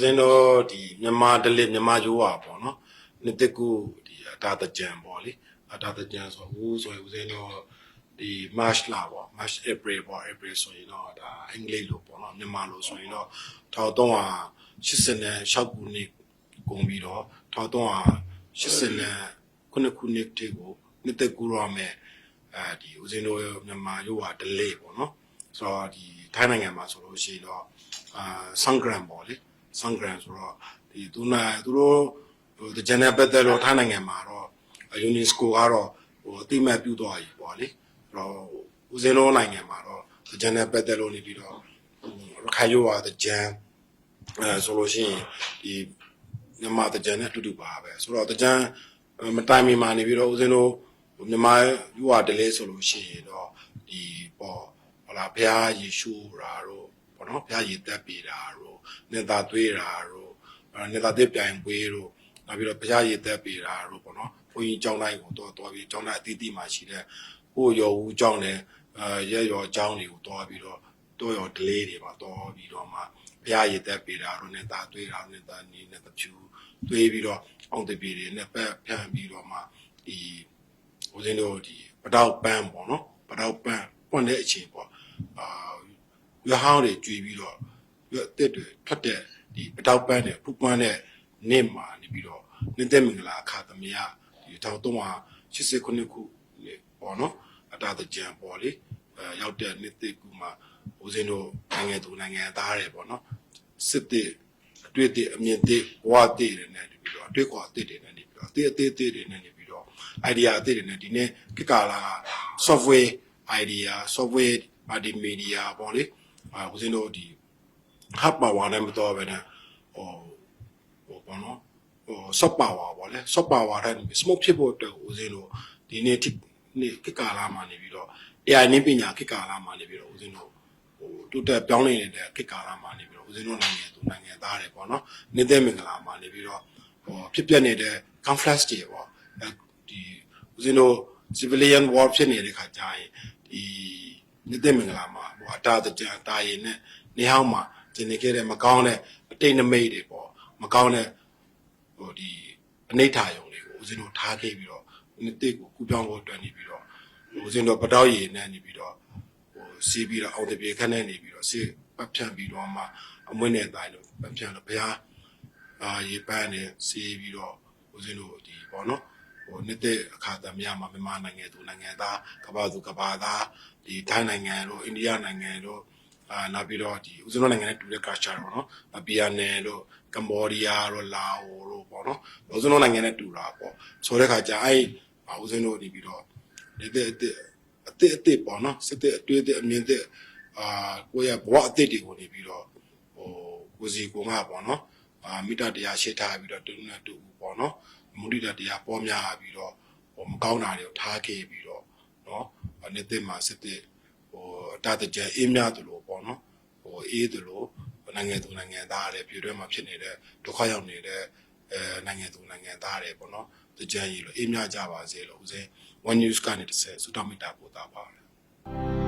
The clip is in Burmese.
စင်းတော့ဒီမြန်မာဒလစ်မြန်မာရိုးပါပေါ့နော်နှစ်တကူဒီအတာတကြံပေါ့လေအတာတကြံဆိုဦးဆိုရင်ဦးစင်းတော့ဒီ March လပေါ့ March April ပေါ့ April ဆိုရင်တော့ဒါအင်္ဂလိပ်လို့ပေါ့နော်မြန်မာလို့ဆိုရင်တော့1386ခုနှစ်ကုန်ပြီးတော့1389ခုနှစ်တည်းကိုနှစ်တကူရမယ်အဲဒီဦးစင်းတို့မြန်မာရိုးပါဒလစ်ပေါ့နော်ဆိုတော့ဒီထိုင်းနိုင်ငံမှာဆိုလို့ရှိရင်တော့အာဆန်ဂရမ်ပေါ့လေ ဆန်ဂရန်ဆိုတော့ဒီသူနာသူတို့ဟိုဒီဂျန်နယ်ပတ်သက်လို့ထားနိုင်ငံမှာတော့ယူနက်စကိုကတော့ဟိုအတိအမှတ်ပြုသွားပြီပေါ့လေအဲ့တော့ဦးစင်းလုံးနိုင်ငံမှာတော့ဒီဂျန်နယ်ပတ်သက်လို့နေပြီးတော့ဟိုရခိုင်ရိုးပါဒီဂျန်အဲဆိုလို့ရှိရင်ဒီမြန်မာဒီဂျန်နဲ့အတူတူပါပဲဆိုတော့ဒီဂျန်မတိုင်မီမှာနေပြီးတော့ဦးစင်းတို့ဟိုမြန်မာယူဝဒလဲဆိုလို့ရှိရင်တော့ဒီပေါ့ဟလာဘုရားယေရှုရာတို့ ပေါ့နော်ဘုရားရေတက်ပေတာတို့နေသားသွေးတာတို့အဲနေသားတစ်ပြိုင်ပွဲတို့နောက်ပြီးတော့ဘုရားရည်သက်ပေးတာတို့ပေါ့နော်ဘုန်းကြီးကျောင်းတိုင်းကိုတော့တွားပြီးကျောင်းတိုင်းအသီးသီးမှာရှိတဲ့ဟိုရော်ဦးကျောင်းနဲ့အဲရဲရော်ကျောင်းတွေကိုတွားပြီးတော့တော့ရော်ဒလေးတွေပါတွားပြီးတော့မှဘုရားရည်သက်ပေးတာတို့နေသားသွေးတာနေသားနီးနေသားဖြူသွေးပြီးတော့အောင်တပီတွေနဲ့ပတ်ဖြန့်ပြီးတော့မှဒီဦးဇင်းတို့ဒီပတောက်ပန်းပေါ့နော်ပတောက်ပန်းပွင့်တဲ့အချိန်ပေါ့အာ ရဟောင်းတွေကြွေပြီးတော့ပြီးတော့အသက်တွေထွက်တဲ့ဒီပတောက်ပန်းနဲ့ဖူးပွန်းတဲ့နေ့မှာနေပြီးတော့နေ့သက်မင်္ဂလာအခါသမယဒီ1389ခုနှစ်ပေါ့နော်အတားတကြံပေါ့လေအဲရောက်တဲ့နေ့သက်ကူမှာဦးစင်းတို့နိုင်ငံသူနိုင်ငံသားတွေပေါ့နော်စစ်တဲ့အတွေ့အကြုံအမြင့်တဲ့ဘဝတည်တယ်နဲ့နေပြီးတော့အတွေ့အကြုံအသစ်တွေနဲ့နေပြီးတော့အသေးအသေးအသေးတွေနဲ့နေပြီးတော့ idea အသစ်တွေနဲ့ဒီနေ့ကိကာလာ software idea software multimedia ပေါ့လေ အဲဦးစင်းတို့ဒီဟပ်ပါဝါနဲ့မတော်ပဲနဲ့ဟိုဟိုဘောနော်ဟိုဆော့ပါဝါပေါ့လေဆော့ပါဝါတဲ့စမို့ဖြစ်ဖို့အတွက်ဦးစင်းတို့ဒီနေ့ထိနေ့ကိကာလာမှာနေပြီးတော့ AI နည်းပညာကိကာလာမှာနေပြီးတော့ဦးစင်းတို့ဟိုတိုးတက်ပြောင်းလဲနေတဲ့ကိကာလာမှာနေပြီးတော့ဦးစင်းတို့နိုင်ငံသူနိုင်ငံသားတွေပေါ့နော်နေတဲ့မင်္ဂလာမှာနေပြီးတော့ဟိုဖြစ်ပျက်နေတဲ့ conflict တွေပေါ့အဲဒီဦးစင်းတို့ civilian war ဖြစ်နေတဲ့ခါကြာရင်ဒီ နေတဲ့မင်္ဂလာမှာဟိုအတာတကြံတာရင်နဲ့နေဟောင်းမှာကျင်နေခဲ့တဲ့မကောင်းတဲ့အတိတ်နမိတ်တွေပေါ့မကောင်းတဲ့ဟိုဒီအနိဋ္ဌာယုံတွေကိုဦးဇင်းတို့ထားခဲ့ပြီးတော့နှစ်တိတ်ကိုကူပြောင်းဖို့အတွက်နေပြီးတော့ဦးဇင်းတို့ပတောက်ရည်နဲ့နေပြီးတော့ဟိုစီးပြီးတော့အောင်တပြေခက်နဲ့နေပြီးတော့စီးပတ်ဖြန့်ပြီးတော့မှအမွှေးနဲ့တိုင်းလို့ပတ်ဖြန့်လို့ဘုရားအာရေပန်းနဲ့စီးပြီးတော့ဦးဇင်းတို့ဒီပေါ့နော် ဟိုနှစ်တဲ့အခါသမယမှာမြန်မာနိုင်ငံသူနိုင်ငံသားကမ္ဘာသူကမ္ဘာသားဒီထိုင်းနိုင်ငံတို့အိန္ဒိယနိုင်ငံတို့အာနောက်ပြီးတော့ဒီဦးဇင်းတို့နိုင်ငံနဲ့တူတဲ့ culture တော့နော်ဗီယက်နမ်တို့ကမ္ဘောဒီးယားတို့လာအိုတို့ပေါ့နော်ဦးဇင်းတို့နိုင်ငံနဲ့တူတာပေါ့ဆိုတဲ့ခါကျအဲ့အာဦးဇင်းတို့နေပြီးတော့ဒီတဲ့အစ်အစ်အစ်ပေါ့နော်စစ်တဲ့အတွေ့အတဲ့အမြင်တဲ့အာကိုယ့်ရဲ့ဘဝအစ်တွေကိုနေပြီးတော့ဟိုကိုစီကိုငါပေါ့နော်အာမိတ္တတရားရှေ့ထားပြီးတော့တူနဲ့တူပေါ့နော် မုဒိတတရားပေါ်များပြီးတော့ဟိုမကောင်းတာတွေကိုထားခဲ့ပြီးတော့နော်နေတဲ့မှာစစ်တဲ့ဟိုအတာတကြံအေးမြသလိုပေါ့နော်ဟိုအေးသလိုနိုင်ငံသူနိုင်ငံသားတွေပြည်တွင်းမှာဖြစ်နေတဲ့ဒုက္ခရောက်နေတဲ့အဲနိုင်ငံသူနိုင်ငံသားတွေပေါ့နော်တကြံကြီးလို့အေးမြကြပါစေလို့ဦးစင်း one news ကနေတစ်ဆက်စုတောင်းမိတာပို့တာပါတယ်